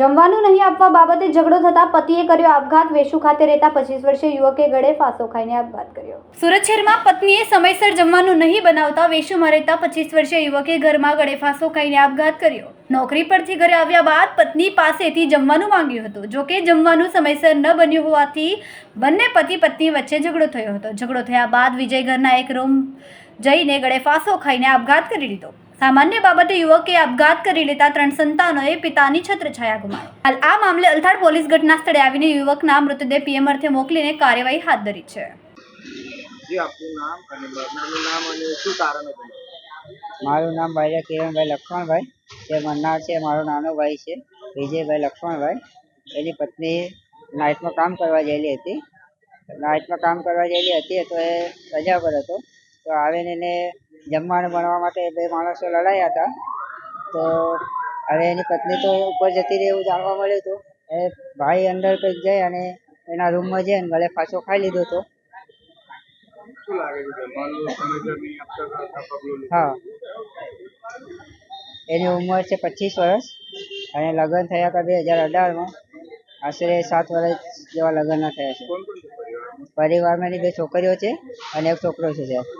જમવાનું નહીં આપવા બાબતે ઝઘડો થતા પતિએ કર્યો આપઘાત. વેશુ ખાતે રહેતા પચીસ વર્ષીય યુવકે ગળે ફાંસો ખાઈને આપઘાત કર્યો. સુરત શહેરમાં પત્નીએ સમયસર જમવાનું નહીં બનાવતા વેશુમાં રહેતા પચીસ વર્ષીય યુવકે ઘરમાં ગળે ફાંસો ખાઈને આપઘાત કર્યો. નોકરી પરથી ઘરે આવ્યા બાદ પત્ની પાસેથી જમવાનું માંગ્યું હતું. જોકે જમવાનું સમયસર ન બન્યું હોવાથી બંને પતિ પત્ની વચ્ચે ઝઘડો થયો હતો. ઝઘડો થયા બાદ વિજય ઘરના એક રૂમ જઈને ગળે ફાંસો ખાઈને આપઘાત કરી લીધો. સામાન્ય બાબતે યુવકે આપઘાત કરી લેતા ત્રણ સંતાનોએ પિતાની છત્રછાયા ગુમાવી હાલ આ મામલે અલથાડ પોલીસ ઘટના સ્થળે આવીને યુવકના મૃતદેહ પીએમ અર્થે મોકલીને કાર્યવાહી હાથ ધરી છે. જી નામ અને મરનારનું નામ અને શું કારણ હતું? મારું નામ ભાઈ કિરણભાઈ લક્ષ્મણભાઈ. જે મન્નાર છે મારો નાનો ભાઈ છે વિજયભાઈ લક્ષ્મણભાઈ. એની પત્ની નાઇટમાં કામ કરવા ગયેલી હતી. નાઇટમાં કામ કરવા ગયેલી હતી તો એ રજા પર હતો. તો આવીને એને જમવાનું બનાવવા માટે બે માણસો લડાયા હતા. તો હવે એની પત્ની તો ઉપર જતી રહી એવું જાણવા મળ્યું હતું. એ ભાઈ અંદર કંઈક જઈ અને એના રૂમમાં જઈને ગળે પાછો ખાઈ લીધો હતો? હા. એની ઉંમર છે પચીસ વર્ષ અને લગ્ન થયા હતા બે હજાર અઢારમાં. આશરે સાત વર્ષ જેવા લગ્નના થયા છે. પરિવારમાં એની બે છોકરીઓ છે અને એક છોકરો છે સાહેબ.